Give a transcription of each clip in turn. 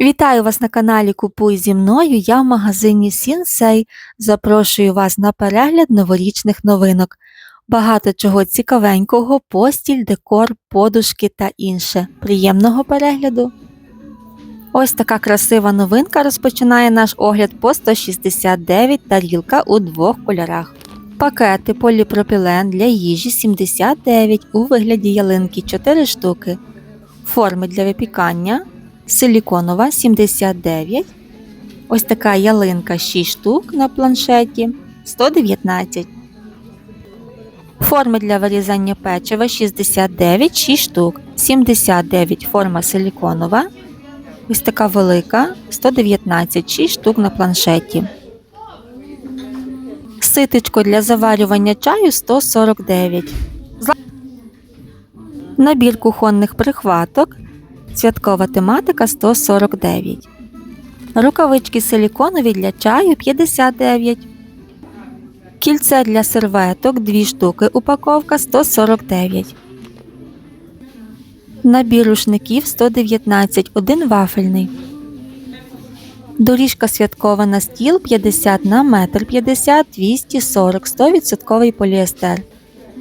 Вітаю вас на каналі Купуй зі мною. Я в магазині Сінсей. Запрошую вас на перегляд новорічних новинок. Багато чого цікавенького, постіль, декор, подушки та інше. Приємного перегляду! Ось така красива новинка розпочинає наш огляд по 169 тарілка у двох кольорах. Пакети поліпропілен для їжі 79 у вигляді ялинки 4 штуки. Форми для випікання силіконова 79. Ось така ялинка 6 штук на планшеті 119. Форми для вирізання печива 69 6 штук. 79 форма силіконова. Ось така велика 119 6 штук на планшеті. Ситечко для заварювання чаю 149. Набір кухонних прихваток Святкова тематика 149. Рукавички силіконові для чаю 59. Кільце для серветок 2 штуки. Упаковка 149. Набір рушників 119. Один вафельний. Доріжка святкова на стіл 50 на метр 50 240 100% поліестер.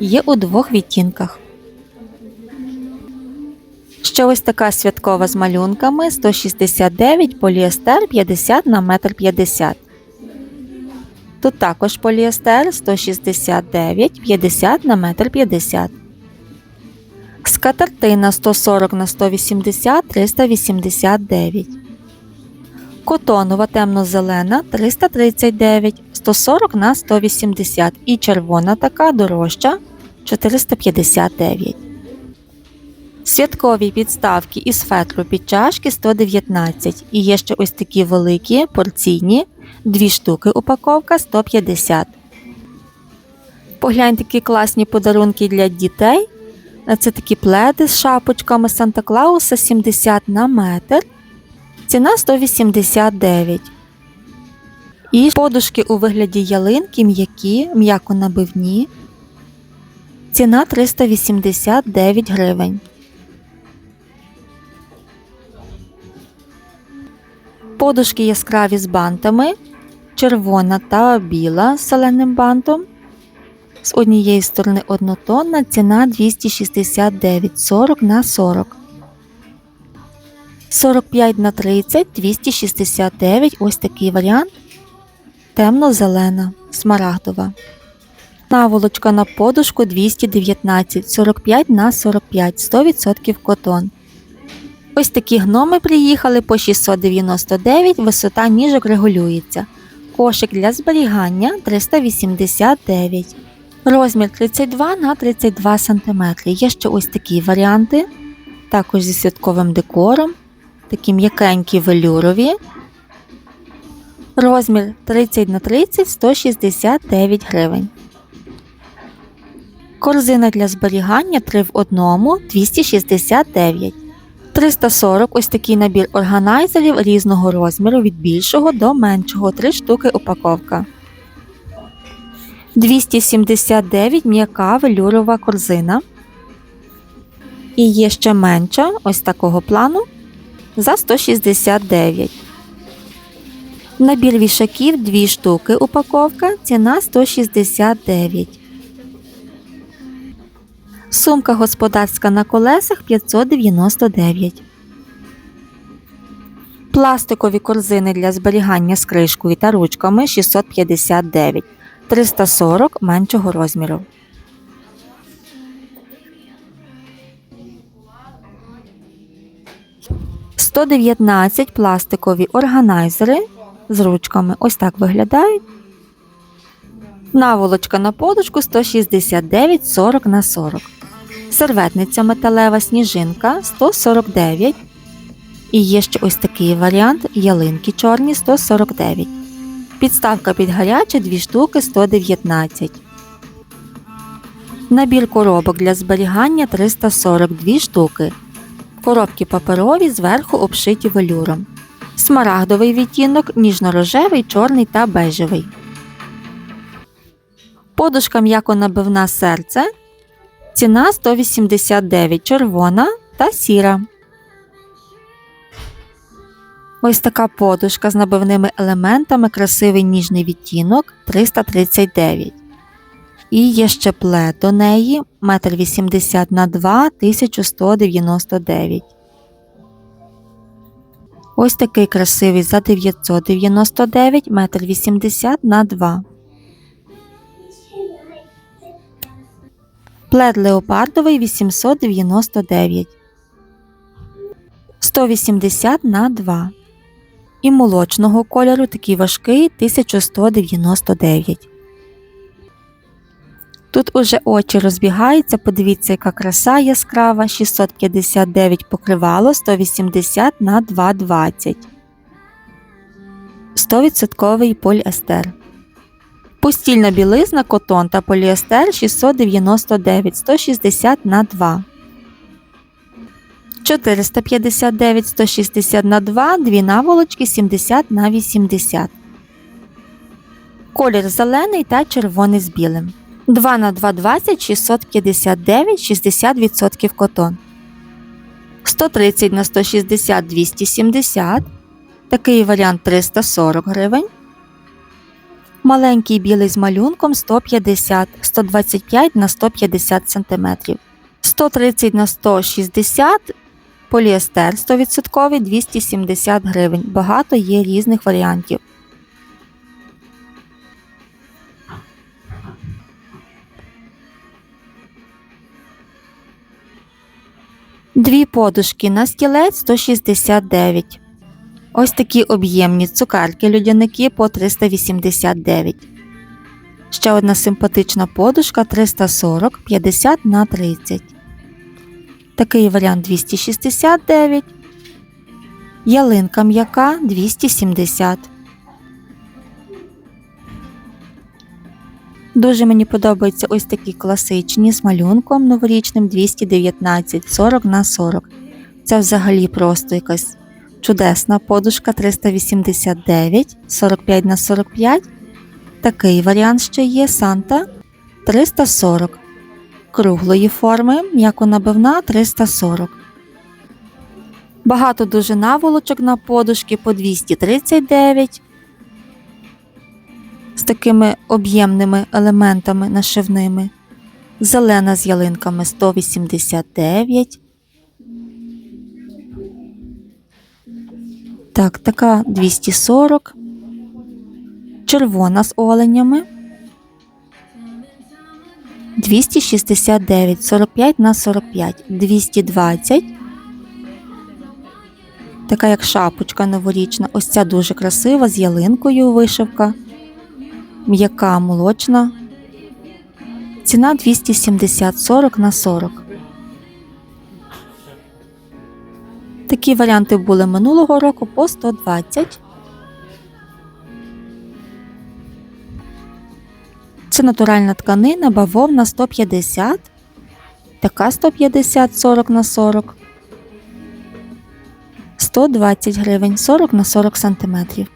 Є у двох відтінках. Ще ось така святкова з малюнками 169 поліестер 50 на метр 50. Тут також поліестер 169 50 на метр 50. Скатертина 140 на 180 389. Котонова темно-зелена 339 140 на 180 і червона така дорожча 459. Святкові підставки із фетру під чашки 119 і є ще ось такі великі порційні, дві штуки упаковка 150. Погляньте, які класні подарунки для дітей. Це такі пледи з шапочками Санта Клауса 70 на метр. Ціна 189. І подушки у вигляді ялинки м'які, м'яко набивні. Ціна 389 гривень. Подушки яскраві з бантами, червона та біла з зеленим бантом. З однієї сторони однотонна ціна 269 40 на 40. 45 на 30 269 ось такий варіант. Темно-зелена, смарагдова. Наволочка на подушку 219 45 на 45 100% котон. Ось такі гноми приїхали по 699, висота ніжок регулюється. Кошик для зберігання 389. Розмір 32 на 32 см. Є ще ось такі варіанти. Також зі святковим декором. Такі м'якенькі велюрові. Розмір 30 на 30 169 гривень. Корзина для зберігання 3 в 1 269. 340 ось такий набір органайзерів різного розміру від більшого до меншого 3 штуки упаковка. 279 м'яка велюрова корзина. І є ще менша ось такого плану за 169. Набір вішаків 2 штуки упаковка. Ціна 169. Сумка господарська на колесах 599. Пластикові корзини для зберігання з кришкою та ручками 659. 340 меншого розміру. Сто пластикові органайзери з ручками. Ось так виглядають. Наволочка на подушку 169 40 на 40. Серветниця металева сніжинка 149. І є ще ось такий варіант ялинки чорні 149. Підставка під гаряче 2 штуки 119. Набір коробок для зберігання 342 штуки. Коробки паперові зверху обшиті велюром. Смарагдовий відтінок, ніжно-рожевий, чорний та бежевий. Подушка м'яко набивна серце. Ціна 189 червона та сіра. Ось така подушка з набивними елементами, красивий ніжний відтінок 339. І є ще плед до неї 1,80 м на 2 1199. Ось такий красивий за 999 1,80 м на 2. Плед леопардовий 899. 180 на 2. І молочного кольору такий важкий 1199. Тут уже очі розбігаються, подивіться, яка краса яскрава, 659 покривало, 180 на 220. 100% поліестер. Постільна білизна, котон та поліестер 699, 160 на 2. 459, 160 на 2, дві наволочки 70 на 80. Колір зелений та червоний з білим. 2 на 220 659 60% котон. 130 на 160 270. Такий варіант 340 гривень. Маленький білий з малюнком 150 125 на 150 см. 130 на 160 поліестер 100% 270 гривень. Багато є різних варіантів. Дві подушки на стілець 169. Ось такі об'ємні цукерки людяники по 389. Ще одна симпатична подушка 340 50 на 30. Такий варіант 269. Ялинка м'яка 270. Дуже мені подобаються ось такі класичні з малюнком новорічним 219 40 на 40. Це взагалі просто якась чудесна подушка 389 45 на 45. Такий варіант ще є Санта 340. Круглої форми, м'яконабивна 340. Багато дуже наволочок на подушки по 239 з такими об'ємними елементами нашивними. Зелена з ялинками 189. Так, така 240. Червона з оленями. 269, 45 на 45, 220. Така як шапочка новорічна. Ось ця дуже красива з ялинкою вишивка. М'яка молочна. Ціна 270 40 на 40. Такі варіанти були минулого року по 120. Це натуральна тканина, бавовна 150. Така 150 40 на 40. 120 гривень 40 на 40 сантиметрів.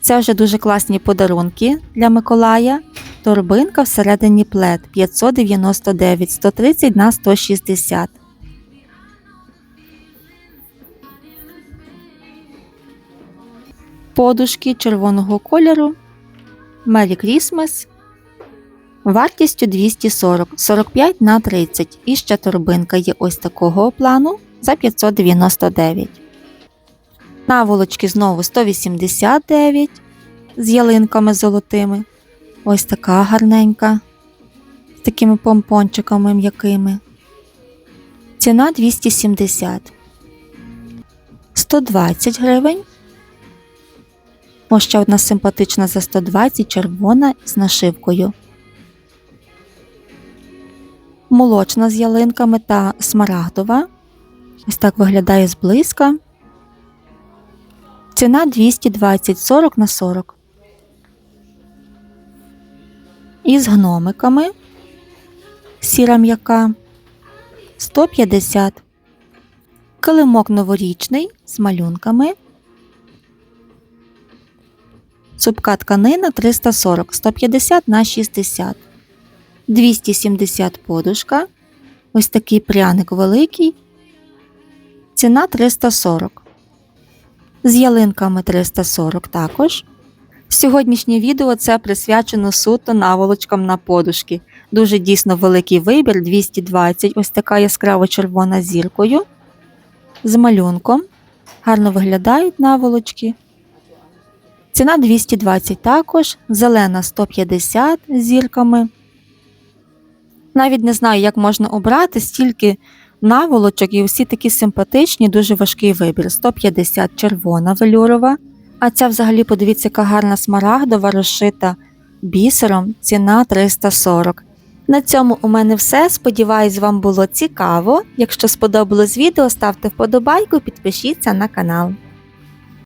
Це вже дуже класні подарунки для Миколая. Торбинка всередині плед 599 130 на 160. Подушки червоного кольору. Merry Christmas. Вартістю 240 45 на 30. І ще торбинка є ось такого плану за 599. Наволочки знову 189 з ялинками золотими. Ось така гарненька. З такими помпончиками м'якими. Ціна 270. 120 гривень. Ось ще одна симпатична за 120 червона з нашивкою. Молочна з ялинками та смарагдова. Ось так виглядає зблизька. Ціна 220 40 на 40. І з гномиками. Сіра м'яка 150. Килимок новорічний з малюнками. Цупка тканина 340 150 на 60. 270 подушка. Ось такий пряник великий. Ціна 340. З ялинками 340 також. Сьогоднішнє відео це присвячено суто наволочкам на подушки. Дуже дійсно великий вибір 220, ось така яскраво червона зіркою. З малюнком. Гарно виглядають наволочки. Ціна 220 також, зелена 150 з зірками. Навіть не знаю, як можна обрати стільки наволочок і всі такі симпатичні, дуже важкий вибір. 150 червона велюрова. А ця взагалі, подивіться, яка гарна смарагдова розшита бісером, ціна 340. На цьому у мене все. Сподіваюсь, вам було цікаво. Якщо сподобалось відео, ставте вподобайку, підпишіться на канал.